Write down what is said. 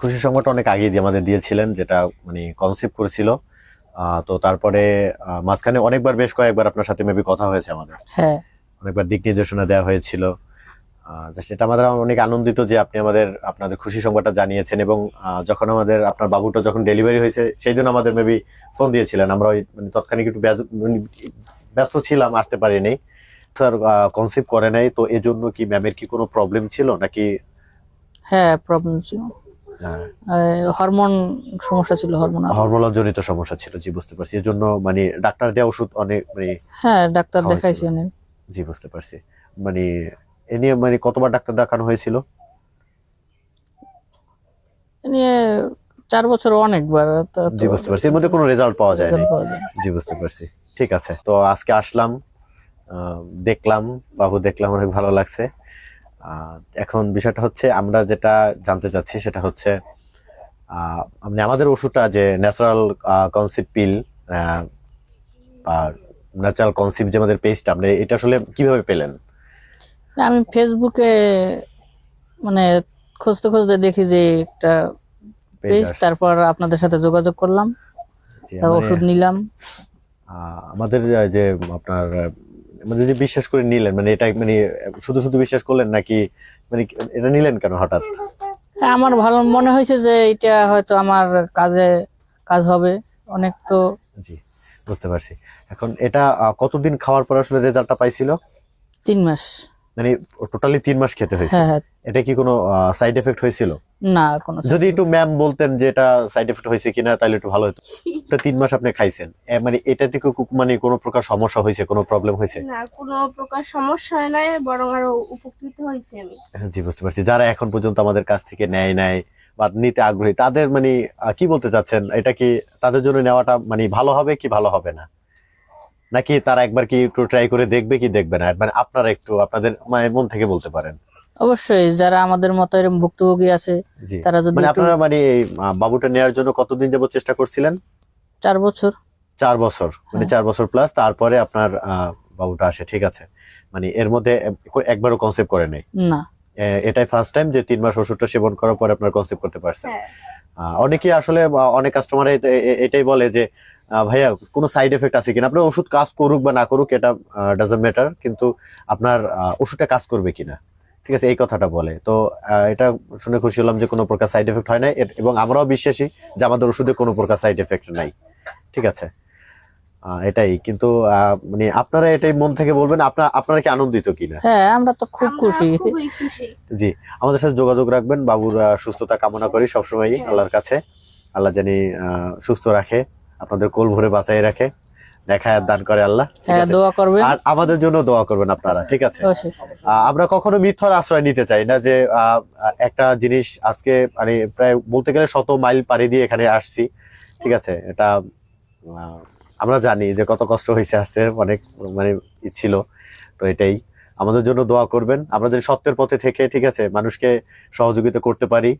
খুশি সংবাদটা অনেক আগে দিয়ে আমাদের দিয়েছিলেন যেটা মানে কনসেপ্ট করেছিল। তো তারপরে মাঝখানে অনেকবার বেশ কয়েকবার আপনার সাথে মেবি কথা হয়েছে আমাদের। হ্যাঁ। অনেকবার দিক নির্দেশনা দেওয়া হয়েছিল। এটা আমাদের অনেক আনন্দিত যে আপনি আমাদের আপনাদের খুশি সংবাদটা জানিয়েছেন এবং যখন আমাদের আপনার বাবুটা যখন ডেলিভারি হয়েছে সেই জন্য আমাদের মেবি ফোন দিয়েছিলেন। আমরা ওই মানে তৎক্ষণিক একটু মানে ব্যস্ত ছিলাম আসতে পারিনি। স্যার কনসেপ্ট করে নাই তো এজন্য কি ম্যামের কি কোনো প্রবলেম ছিল নাকি? হ্যাঁ প্রবলেম ছিল। হরমোন সমস্যা ছিল হরমোন হরমোনাল জনিত সমস্যা ছিল জি বুঝতে পারছি। এই জন্য মানে ডাক্তার দেওয়া ওষুধ অনেক মানে হ্যাঁ ডাক্তার দেখাইছি অনেক। জি বুঝতে পারছি। মানে এ নিয়ে মানে কতবার ডাক্তার দেখানো হয়েছিল? নিয়ে চার বছর অনেকবার জি বুঝতে পারছি। এর মধ্যে কোনো রেজাল্ট পাওয়া যায়। জি বুঝতে পারছি। ঠিক আছে তো আজকে আসলাম দেখলাম বাবু দেখলাম অনেক ভালো লাগছে। এখন বিষয়টা হচ্ছে আমরা যেটা জানতে চাচ্ছি সেটা হচ্ছে আহ, মানে আমাদের ওষুধটা যে ন্যাচারাল কনসিপ্ট পিল আর ন্যাচারাল কনসিপ্ট যে আমাদের পেস্ট আমরা এটা আসলে কীভাবে পেলেন? আমি ফেসবুকে মানে খুঁজতে খুঁজতে দেখি যে একটা পেজ তারপর আপনাদের সাথে যোগাযোগ করলাম মানে, ওষুধ নিলাম। আমাদের যে আপনার মানে যে বিশ্বাস করে নিলেন মানে এটা মানে শুধু শুধু বিশ্বাস করলেন নাকি মানে এটা নিলেন কেন হঠাৎ? হ্যাঁ, আমার ভালো মনে হয়েছে যে এটা হয়তো আমার কাজে কাজ হবে অনেক তো জি বুঝতে পারছি। এখন এটা কতদিন খাওয়ার পর আসলে রেজাল্টটা পাইছিল? তিন মাস। মানে টোটালি তিন মাস খেতে হয়েছে। হ্যাঁ হ্যাঁ। এটা কি কোনো সাইড এফেক্ট হয়েছিল? না কোনো যদি একটু ম্যাম বলতেন যে এটা সাইড এফেক্ট হয়েছে কিনা তাহলে একটু ভালো হতো। এটা তিন মাস আপনি খাইছেন। মানে এটা থেকে মানে কোনো প্রকার সমস্যা হয়েছে কোনো প্রবলেম হয়েছে? না কোনো প্রকার সমস্যা হয় নাই বরং আরও উপকৃত হয়েছি আমি। হ্যাঁ, জি বুঝতে পারছি। যারা এখন পর্যন্ত আমাদের কাছ থেকে নেয় নেয় বা নিতে আগ্রহী তাদের মানে আহ, কি বলতে চাচ্ছেন? এটা কি তাদের জন্য নেওয়াটা মানে ভালো হবে কি ভালো হবে না? নাকি তারা একবার কি একটু ট্রাই করে দেখবে কি দেখবে না? মানে আপনারা একটু আপনাদের মায়ের মন থেকে বলতে পারেন। অবশ্যই যারা আমাদের মতো এরকম ভুক্তভোগী আছে তারা যদি মানে আপনারা মানে এই বাবুটা নেওয়ার জন্য কতদিন যাবত চেষ্টা করছিলেন? চার বছর। চার বছর মানে হ্যাঁ। চার বছর প্লাস তারপরে আপনার আহ, বাবুটা আসে ঠিক আছে। মানে এর মধ্যে একবারও কনসেপ্ট করে নেই। না। এটাই ফার্স্ট টাইম যে তিন মাস ওষুধটা সেবন করার পরে আপনার কনসেপ্ট করতে পারছেন। হ্যাঁ। আহ, অনেকেই আসলে অনেক কাস্টমার এটাই বলে যে আহ, ভাইয়া কোনো সাইড এফেক্ট আছে কিনা? আপনার ওষুধ কাজ করুক বা না করুক এটা ডাজন্ট ম্যাটার কিন্তু আপনার আহ, ওষুধটা কাজ করবে কিনা? ঠিক আছে এই কথাটা বলে। তো আহ, এটা শুনে খুশি হলাম যে কোনো প্রকার সাইড এফেক্ট হয় না এবং আমরাও বিশ্বাসী যে আমাদের ওষুধে কোনো প্রকার সাইড এফেক্ট নাই। ঠিক আছে? আহ, এটাই। কিন্তু আহ, মানে আপনারা এটাই মন থেকে বলবেন আপনারা আপনারা কি আনন্দিত কিনা? হ্যাঁ আমরা তো খুব খুশি। জি আমাদের সাথে যোগাযোগ রাখবেন। বাবুর সুস্থতা কামনা করি সবসময় আল্লাহর কাছে। আল্লাহ জানি আহ, সুস্থ রাখে আপনাদের কোল ভরে বাঁচাই রাখে। দেখা দান করে আল্লাহ। হ্যাঁ দোয়া করবেন। আর আমাদের জন্য দোয়া করবেন আপনারা ঠিক আছে? আমরা কখনো মিথ্যার আশ্রয় নিতে চাই না যে একটা জিনিস আজকে মানে প্রায় বলতে গেলে শত মাইল পাড়ি দিয়ে এখানে আসছি ঠিক আছে? এটা আমরা জানি যে কত কষ্ট হয়েছে আসতে অনেক মানে ছিল তো এটাই। আমাদের জন্য দোয়া করবেন। আমরা যদি সত্যের পথে থেকে ঠিক আছে মানুষকে সহযোগিতা করতে পারি